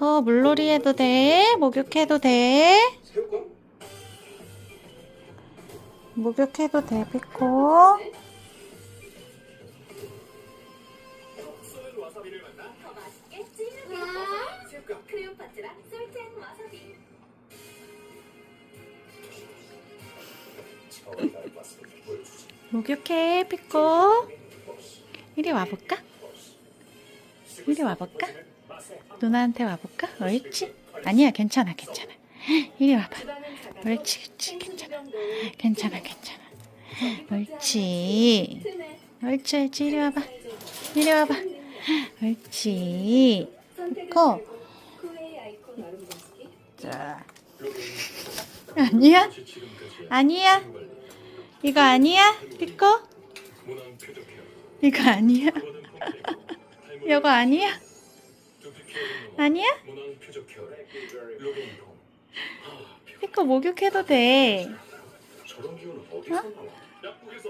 피코 물놀이 해도 돼? 목욕해도 돼? 목욕해도 돼, 피코? 목욕해, 피코. 이리 와볼까? 이리 와볼까? 누나한테 와볼까? 옳지? 아니야, 괜찮아, 괜찮아. 이리 와봐. 옳지, 옳지, 괜찮아. 괜찮아, 괜찮아. 옳지. 옳지, 옳지, 이리 와봐. 이리 와봐. 옳지. 분식이 자. 아니야? 아니야? 이거 아니야? 피코? 이거 아니야? 이거 아니야? 아니야? 피코 목욕해도 돼. 나와?